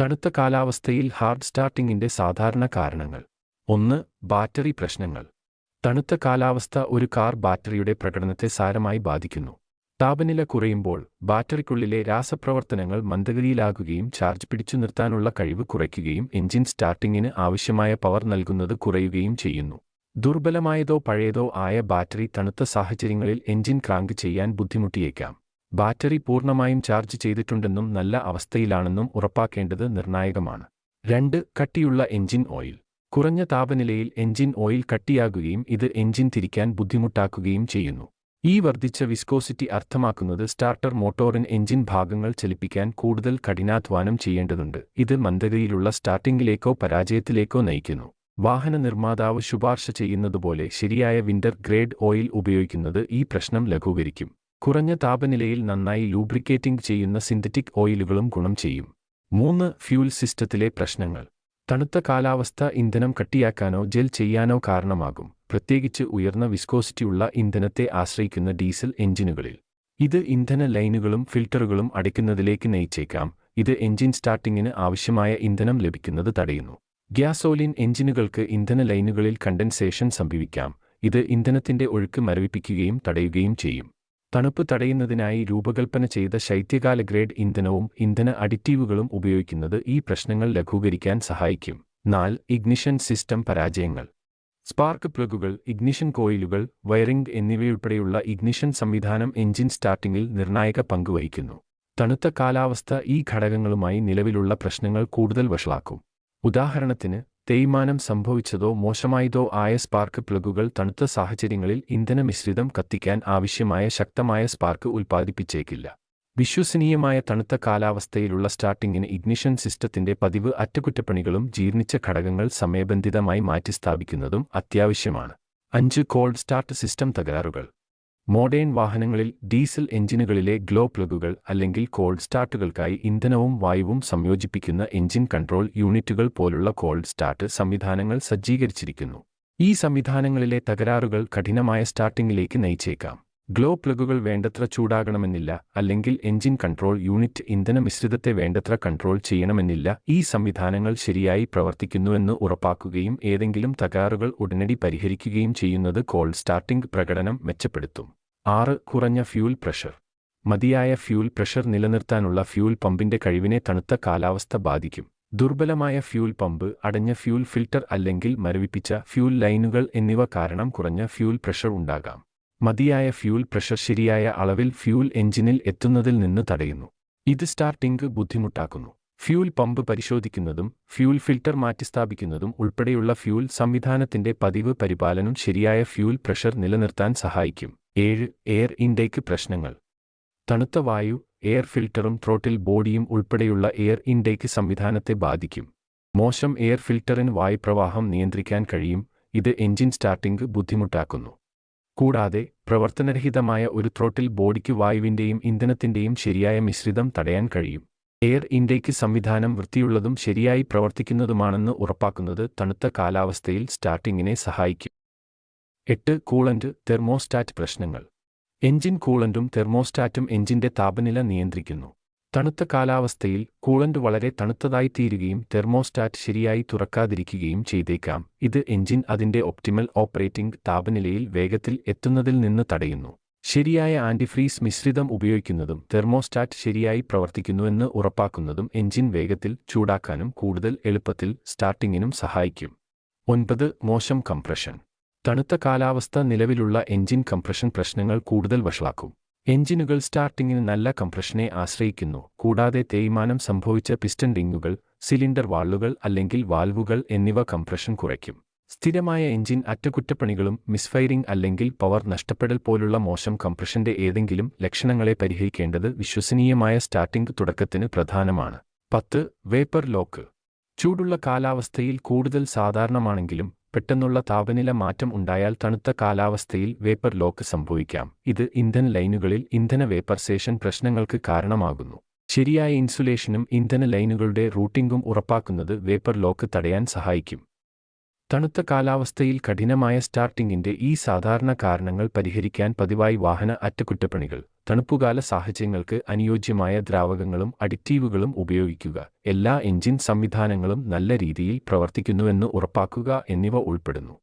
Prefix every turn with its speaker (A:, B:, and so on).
A: തണുത്ത കാലാവസ്ഥയിൽ ഹാർഡ് സ്റ്റാർട്ടിംഗിന്റെ സാധാരണ കാരണങ്ങൾ. ഒന്ന് ബാറ്ററി പ്രശ്നങ്ങൾ. തണുത്ത കാലാവസ്ഥ ഒരു കാർ ബാറ്ററിയുടെ പ്രകടനത്തെ സാരമായി ബാധിക്കുന്നു. താപനില കുറയുമ്പോൾ ബാറ്ററിക്കുള്ളിലെ രാസപ്രവർത്തനങ്ങൾ മന്ദഗതിയിലാകുകയും ചാർജ് പിടിച്ചു നിർത്താനുള്ള കഴിവ് കുറയ്ക്കുകയും എഞ്ചിൻ സ്റ്റാർട്ടിങ്ങിന് ആവശ്യമായ പവർ നൽകുന്നത് കുറയുകയും ചെയ്യുന്നു. ദുർബലമായതോ പഴയതോ ആയ ബാറ്ററി തണുത്ത സാഹചര്യങ്ങളിൽ എഞ്ചിൻ ക്രാങ്ക് ചെയ്യാൻ ബുദ്ധിമുട്ടിയേക്കാം. ബാറ്ററി പൂർണമായും ചാർജ് ചെയ്തിട്ടുണ്ടെന്നും നല്ല അവസ്ഥയിലാണെന്നും ഉറപ്പാക്കേണ്ടത് നിർണായകമാണ്. രണ്ട് കട്ടിയുള്ള എഞ്ചിൻ ഓയിൽ. കുറഞ്ഞ താപനിലയിൽ എഞ്ചിൻ ഓയിൽ കട്ടിയാകുകയും ഇത് എഞ്ചിൻ തിരിക്കാൻ ബുദ്ധിമുട്ടാക്കുകയും ചെയ്യുന്നു. ഈ വർദ്ധിച്ച വിസ്കോസിറ്റി അർത്ഥമാക്കുന്നത് സ്റ്റാർട്ടർ മോട്ടോറിൻ എഞ്ചിൻ ഭാഗങ്ങൾ ചലിപ്പിക്കാൻ കൂടുതൽ കഠിനാധ്വാനം ചെയ്യേണ്ടതുണ്ട്. ഇത് മന്ദഗതിയിലുള്ള സ്റ്റാർട്ടിംഗിലേക്കോ പരാജയത്തിലേക്കോ നയിക്കുന്നു. വാഹന നിർമ്മാതാവ് ശുപാർശ ചെയ്യുന്നതുപോലെ ശരിയായ വിന്റർ ഗ്രേഡ് ഓയിൽ ഉപയോഗിക്കുന്നത് ഈ പ്രശ്നം ലഘൂകരിക്കും. കുറഞ്ഞ താപനിലയിൽ നന്നായി ലൂബ്രിക്കേറ്റിംഗ് ചെയ്യുന്ന സിന്തറ്റിക് ഓയിലുകളും ഗുണം ചെയ്യും. മൂന്ന് ഫ്യൂൽ സിസ്റ്റത്തിലെ പ്രശ്നങ്ങൾ. തണുത്ത കാലാവസ്ഥ ഇന്ധനം കട്ടിയാക്കാനോ ജെൽ ചെയ്യാനോ കാരണമാകും. പ്രത്യേകിച്ച് ഉയർന്ന വിസ്കോസിറ്റിയുള്ള ഇന്ധനത്തെ ആശ്രയിക്കുന്ന ഡീസൽ എഞ്ചിനുകളിൽ ഇത് ഇന്ധന ലൈനുകളും ഫിൽട്ടറുകളും അടയ്ക്കുന്നതിലേക്ക് നയിച്ചേക്കാം. ഇത് എഞ്ചിൻ സ്റ്റാർട്ടിങ്ങിന് ആവശ്യമായ ഇന്ധനം ലഭിക്കുന്നത് തടയുന്നു. ഗ്യാസോലിൻ എഞ്ചിനുകൾക്ക് ഇന്ധന ലൈനുകളിൽ കണ്ടൻസേഷൻ സംഭവിക്കാം. ഇത് ഇന്ധനത്തിന്റെ ഒഴുക്ക് മരവിപ്പിക്കുകയും തടയുകയും ചെയ്യും. തണുപ്പ് തടയുന്നതിനായി രൂപകൽപ്പന ചെയ്ത ശൈത്യകാല ഗ്രേഡ് ഇന്ധനവും ഇന്ധന അഡിറ്റീവുകളും ഉപയോഗിക്കുന്നത് ഈ പ്രശ്നങ്ങൾ ലഘൂകരിക്കാൻ സഹായിക്കും. നാല് ഇഗ്നിഷൻ സിസ്റ്റം പരാജയങ്ങൾ. സ്പാർക്ക് പ്ലഗുകൾ ഇഗ്നിഷൻ കോയിലുകൾ വയറിംഗ് എന്നിവയുൾപ്പെടെയുള്ള ഇഗ്നിഷൻ സംവിധാനം എഞ്ചിൻ സ്റ്റാർട്ടിംഗിൽ നിർണായക പങ്കുവഹിക്കുന്നു തണുത്ത കാലാവസ്ഥ ഈ ഘടകങ്ങളുമായി നിലവിലുള്ള പ്രശ്നങ്ങൾ കൂടുതൽ വഷളാക്കും. ഉദാഹരണത്തിന് തേയ്മാനം സംഭവിച്ചതോ മോശമായതോ ആയ സ്പാർക്ക് പ്ലഗുകൾ തണുത്ത സാഹചര്യങ്ങളിൽ ഇന്ധന മിശ്രിതം കത്തിക്കാൻ ആവശ്യമായ ശക്തമായ സ്പാർക്ക് ഉൽപ്പാദിപ്പിച്ചേക്കില്ല. വിശ്വസനീയമായ തണുത്ത കാലാവസ്ഥയിലുള്ള സ്റ്റാർട്ടിങ്ങിന് ഇഗ്നിഷൻ സിസ്റ്റത്തിന്റെ പതിവ് അറ്റകുറ്റപ്പണികളും ജീർണിച്ച ഘടകങ്ങൾ സമയബന്ധിതമായി മാറ്റിസ്ഥാപിക്കുന്നതും അത്യാവശ്യമാണ്. അഞ്ച് കോൾഡ് സ്റ്റാർട്ട് സിസ്റ്റം തകരാറുകൾ. മോഡേൺ വാഹനങ്ങളിൽ ഡീസൽ എഞ്ചിനുകളിലെ ഗ്ലോ പ്ലഗുകൾ അല്ലെങ്കിൽ കോൾഡ് സ്റ്റാർട്ടുകൾക്കായി ഇന്ധനവും വായുവും സംയോജിപ്പിക്കുന്ന എഞ്ചിൻ കൺട്രോൾ യൂണിറ്റുകൾ പോലുള്ള കോൾഡ് സ്റ്റാർട്ട് സംവിധാനങ്ങൾ സജ്ജീകരിച്ചിരിക്കുന്നു. ഈ സംവിധാനങ്ങളിലെ തകരാറുകൾ കഠിനമായ സ്റ്റാർട്ടിംഗിലേക്ക് നയിച്ചേക്കാം. ഗ്ലോ പ്ലഗുകൾ വേണ്ടത്ര ചൂടാകണമെന്നില്ല അല്ലെങ്കിൽ എഞ്ചിൻ കൺട്രോൾ യൂണിറ്റ് ഇന്ധന മിശ്രിതത്തെ വേണ്ടത്ര കൺട്രോൾ ചെയ്യണമെന്നില്ല ഈ സംവിധാനങ്ങൾ ശരിയായി പ്രവർത്തിക്കുന്നുവെന്ന് ഉറപ്പാക്കുകയും ഏതെങ്കിലും തകരാറുകൾ ഉടനടി പരിഹരിക്കുകയും ചെയ്യുന്നത് കോൾഡ് സ്റ്റാർട്ടിംഗ് പ്രകടനം മെച്ചപ്പെടുത്തും. ആറ് കുറഞ്ഞ ഫ്യൂൽ പ്രഷർ. മതിയായ ഫ്യൂൽ പ്രഷർ നിലനിർത്താനുള്ള ഫ്യൂൽ പമ്പിന്റെ കഴിവിനെ തണുത്ത കാലാവസ്ഥ ബാധിക്കും. ദുർബലമായ ഫ്യൂൽ പമ്പ് അടഞ്ഞ ഫ്യൂൽ ഫിൽട്ടർ അല്ലെങ്കിൽ മരവിപ്പിച്ച ഫ്യൂൽ ലൈനുകൾ എന്നിവ കാരണം കുറഞ്ഞ ഫ്യൂൽ പ്രഷർ ഉണ്ടാകാം. മതിയായ ഫ്യൂൽ പ്രഷർ ശരിയായ അളവിൽ ഫ്യൂൽ എഞ്ചിനിൽ എത്തുന്നതിൽ നിന്ന് തടയുന്നു. ഇത് സ്റ്റാർട്ടിംഗ് ബുദ്ധിമുട്ടാക്കുന്നു. ഫ്യൂൽ പമ്പ് പരിശോധിക്കുന്നതും ഫ്യൂൽ ഫിൽട്ടർ മാറ്റിസ്ഥാപിക്കുന്നതും ഉൾപ്പെടെയുള്ള ഫ്യൂൽ സംവിധാനത്തിന്റെ പതിവ് പരിപാലനം ശരിയായ ഫ്യൂൽ പ്രഷർ നിലനിർത്താൻ സഹായിക്കും. ഏഴ് എയർ ഇൻടേക്ക് പ്രശ്നങ്ങൾ. തണുത്ത വായു എയർ ഫിൽട്ടറും ത്രോട്ടിൽ ബോഡിയും ഉൾപ്പെടെയുള്ള എയർ ഇൻടേക്ക് സംവിധാനത്തെ ബാധിക്കും. മോശം എയർ ഫിൽട്ടറിന് വായുപ്രവാഹം നിയന്ത്രിക്കാൻ കഴിയും. ഇത് എഞ്ചിൻ സ്റ്റാർട്ടിംഗ് ബുദ്ധിമുട്ടാക്കുന്നു. കൂടാതെ പ്രവർത്തനരഹിതമായ ഒരു ത്രോട്ടിൽ ബോഡിക്ക് വായുവിന്റെയും ഇന്ധനത്തിന്റെയും ശരിയായ മിശ്രിതം തടയാൻ കഴിയും. എയർ ഇന്ത്യയ്ക്ക് സംവിധാനം വൃത്തിയുള്ളതും ശരിയായി പ്രവർത്തിക്കുന്നതുമാണെന്ന് ഉറപ്പാക്കുന്നത് തണുത്ത കാലാവസ്ഥയിൽ സ്റ്റാർട്ടിങ്ങിനെ സഹായിക്കും. എട്ട് കൂളന്റ് തെർമോസ്റ്റാറ്റ് പ്രശ്നങ്ങൾ. എഞ്ചിൻ കൂളന്റും തെർമോസ്റ്റാറ്റും എഞ്ചിന്റെ താപനില നിയന്ത്രിക്കുന്നു. തണുത്ത കാലാവസ്ഥയിൽ കൂളന്റ് വളരെ തണുത്തതായി തീരുകയും തെർമോസ്റ്റാറ്റ് ശരിയായി തുറക്കാതിരിക്കുകയും ചെയ്തേക്കാം. ഇത് എഞ്ചിൻ അതിന്റെ ഒപ്റ്റിമൽ ഓപ്പറേറ്റിംഗ് താപനിലയിൽ വേഗത്തിൽ എത്തുന്നതിൽ നിന്ന് തടയുന്നു. ശരിയായ ആന്റിഫ്രീസ് മിശ്രിതം ഉപയോഗിക്കുന്നതും തെർമോസ്റ്റാറ്റ് ശരിയായി പ്രവർത്തിക്കുന്നുവെന്ന് ഉറപ്പാക്കുന്നതും എഞ്ചിൻ വേഗത്തിൽ ചൂടാക്കാനും കൂടുതൽ എളുപ്പത്തിൽ സ്റ്റാർട്ടിങ്ങിനും സഹായിക്കും. ഒൻപത് മോശം കംപ്രഷൻ. തണുത്ത കാലാവസ്ഥ നിലവിലുള്ള എഞ്ചിൻ കംപ്രഷൻ പ്രശ്നങ്ങൾ കൂടുതൽ വഷളാക്കും. എഞ്ചിനുകൾ സ്റ്റാർട്ടിങ്ങിന് നല്ല കംപ്രഷനെ ആശ്രയിക്കുന്നു. കൂടാതെ തേയ്മാനം സംഭവിച്ച പിസ്റ്റൺ റിങ്ങുകൾ സിലിണ്ടർ വാളുകൾ അല്ലെങ്കിൽ വാൽവുകൾ എന്നിവ കംപ്രഷൻ കുറയ്ക്കും. സ്ഥിരമായ എഞ്ചിൻ അറ്റകുറ്റപ്പണികളും മിസ്ഫയറിംഗ് അല്ലെങ്കിൽ പവർ നഷ്ടപ്പെടൽ പോലുള്ള മോശം കംപ്രഷന്റെ ഏതെങ്കിലും ലക്ഷണങ്ങളെ പരിഹരിക്കേണ്ടത് വിശ്വസനീയമായ സ്റ്റാർട്ടിംഗ് തുടക്കത്തിന് പ്രധാനമാണ്. പത്ത് വേപ്പർ ലോക്ക്. ചൂടുള്ള കാലാവസ്ഥയിൽ കൂടുതൽ സാധാരണമാണെങ്കിലും പെട്ടെന്നുള്ള താപനില മാറ്റം ഉണ്ടായാൽ തണുത്ത കാലാവസ്ഥയിൽ വേപ്പർ ലോക്ക് സംഭവിക്കാം. ഇത് ഇന്ധന ലൈനുകളിൽ ഇന്ധന വേപ്പർ വേപ്പർസേഷൻ പ്രശ്നങ്ങൾക്ക് കാരണമാകുന്നു. ശരിയായ ഇൻസുലേഷനും ഇന്ധന ലൈനുകളുടെ റൂട്ടിംഗും ഉറപ്പാക്കുന്നത് വേപ്പർ ലോക്ക് തടയാൻ സഹായിക്കും. തണുത്ത കാലാവസ്ഥയിൽ കഠിനമായ സ്റ്റാർട്ടിംഗിന്റെ ഈ സാധാരണ കാരണങ്ങൾ പരിഹരിക്കാൻ പതിവായി വാഹന അറ്റകുറ്റപ്പണികൾ. തണുപ്പുകാല സാഹചര്യങ്ങൾക്ക് അനുയോജ്യമായ ദ്രാവകങ്ങളും അഡിക്റ്റീവുകളും ഉപയോഗിക്കുക. എല്ലാ എഞ്ചിൻ സംവിധാനങ്ങളും നല്ല രീതിയിൽ പ്രവർത്തിക്കുന്നുവെന്ന് ഉറപ്പാക്കുക എന്നിവ ഉൾപ്പെടുന്നു.